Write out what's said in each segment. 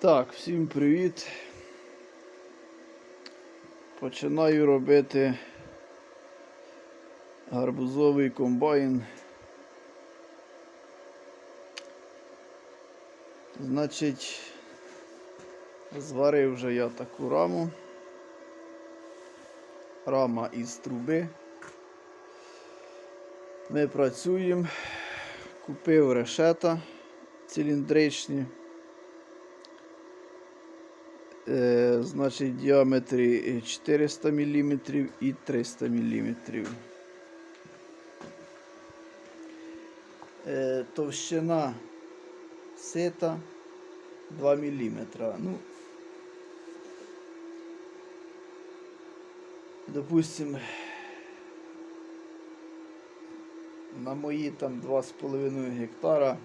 Так, всім привіт. Починаю робити гарбузовий комбайн. Значить, зварив вже я таку раму. Рама із труби. Ми працюємо. Купив решета циліндричні. Е, значить, в діаметрі 400 мм і 300 мм. Е, товщина сита 2 мм. Ну, допустим, на мої там 2,5 гектара,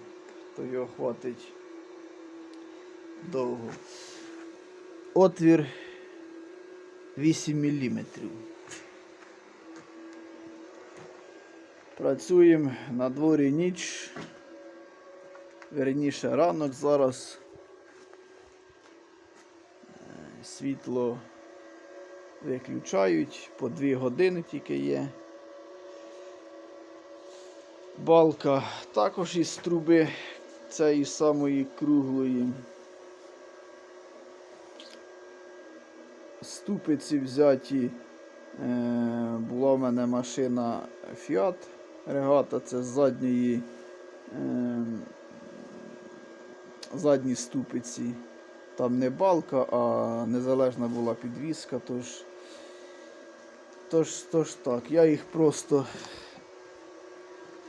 то його хватить довго. Отвір 8 мм. Працюємо на дворі ніч. Верніше ранок зараз. Е, Світло виключають, по 2 години тільки є. Балка також із труби цієї самої круглої. Ступиці взяті. Е, була в мене машина Fiat Regata, це з задньої е, задні ступиці. Там не балка, а незалежна була підвіска, тож, тож, тож так, я їх просто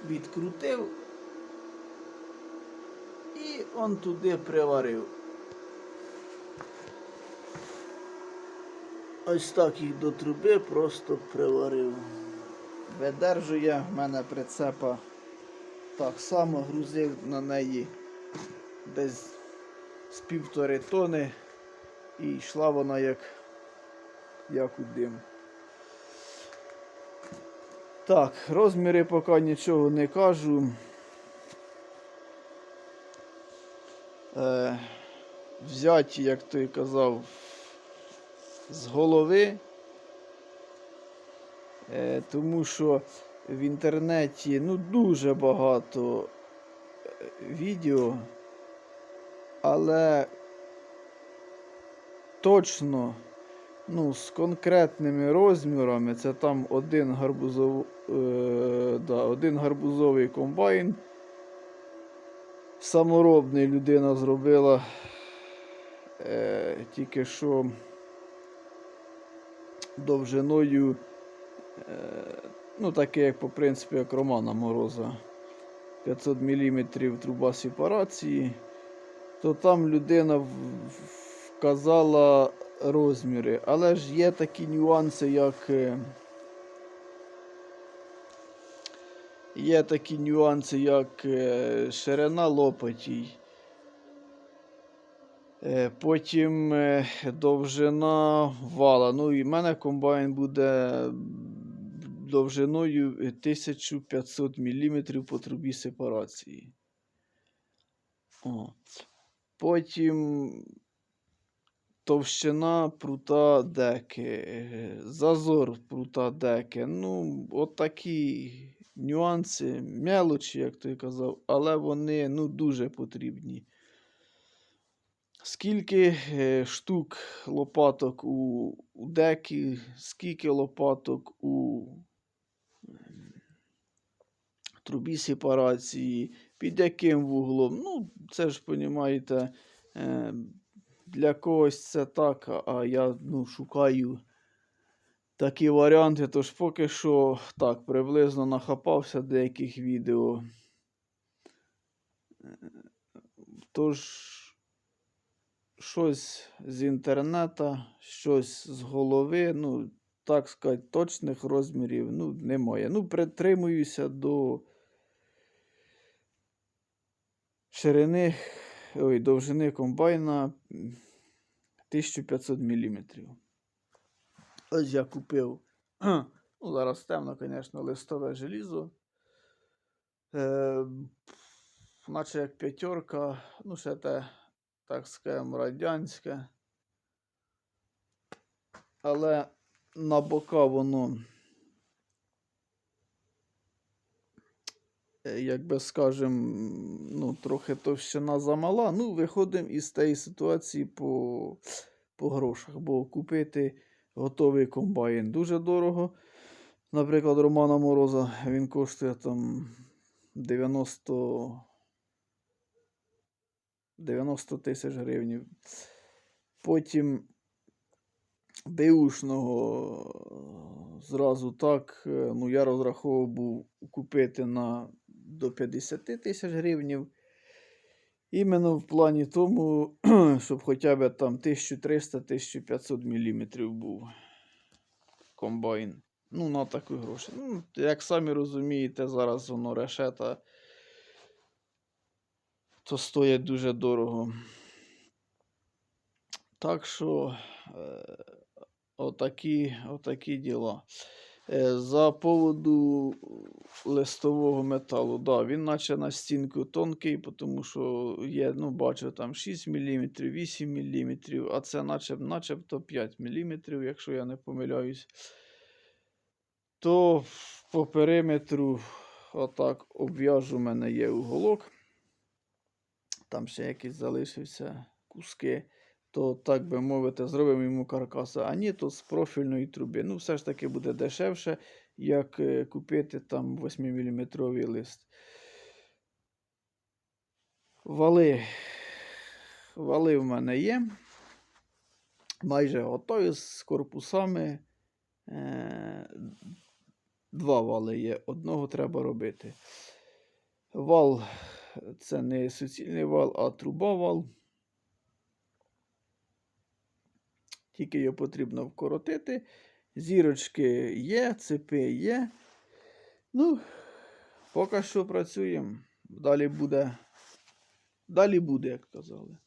відкрутив і он туди приварив. Ось так їх до труби просто приварив. Видержує в мене прицепа так само, грузив на неї десь з півтори тони і йшла вона як, як у дим. Так, розміри поки нічого не кажу. Е, взяті, як той казав, з голови, е, тому що в інтернеті ну, дуже багато е, відео, але точно ну, з конкретними розмірами це там один, гарбузов, е, да, один гарбузовий комбайн. Саморобний людина зробила е, тільки що довжиною, е, ну таке, як по принципі, як Романа Мороза. 500 мм труба сепарації, то там людина вказала розміри. Але ж є такі нюанси, як. е, Є такі нюанси, як е, ширина лопатій. Е, Потім е, довжина вала. Ну і в мене комбайн буде довжиною 1500 мм по трубі сепарації. О. Потім товщина прута деки, е, зазор прута деки. Ну, от нюанси, мелочі, як той казав, але вони ну, дуже потрібні. Скільки е, штук лопаток у, декі, скільки лопаток у трубі сепарації, під яким вуглом. Ну, це ж, розумієте, е, для когось це так, а- а я ну, шукаю такі варіанти, тож поки що так, приблизно нахапався деяких відео. Е, Тож, щось з інтернету, щось з голови, ну, так сказати, точних розмірів ну, немає. Ну, притримуюся до ширини, ой, довжини комбайна 1500 мм. Ось я купив. Ну, зараз темно, звісно, листове желізо. Е, наче як п'ятерка, ну, ще те так скажемо, радянське. Але на бока воно, е, як би скажем, ну, трохи товщина замала. Ну, виходимо із тієї ситуації по, по грошах, бо купити готовий комбайн дуже дорого. Наприклад, Романа Мороза він коштує там 90 90 тисяч гривень. Потім беушного зразу так, е, ну я розраховував був купити на до 50 тисяч гривень. Іменно в плані тому, щоб хоча б там 1300-1500 мм був комбайн. Ну, на таку гроші. Ну, як самі розумієте, зараз воно решета то стоїть дуже дорого. Так що е, отакі, отакі діла. Е, за поводу листового металу, да, він наче на стінку тонкий, тому що є, ну, бачу, там 6 мм, 8 мм, а це начеб, начебто 5 мм, якщо я не помиляюсь. То по периметру отак обв'яжу, у мене є уголок там ще якісь залишився куски, то, так би мовити, зробимо йому каркаса. А ні, то з профільної труби. Ну, все ж таки буде дешевше, як е, купити там 8-мм лист. Вали. Вали в мене є. Майже готові з корпусами. Е, Два вали є. Одного треба робити. Вал це не суцільний вал, а трубовал. Тільки його потрібно вкоротити. Зірочки є, цепи є. Ну, поки що працюємо. Далі буде, далі буде, як казали.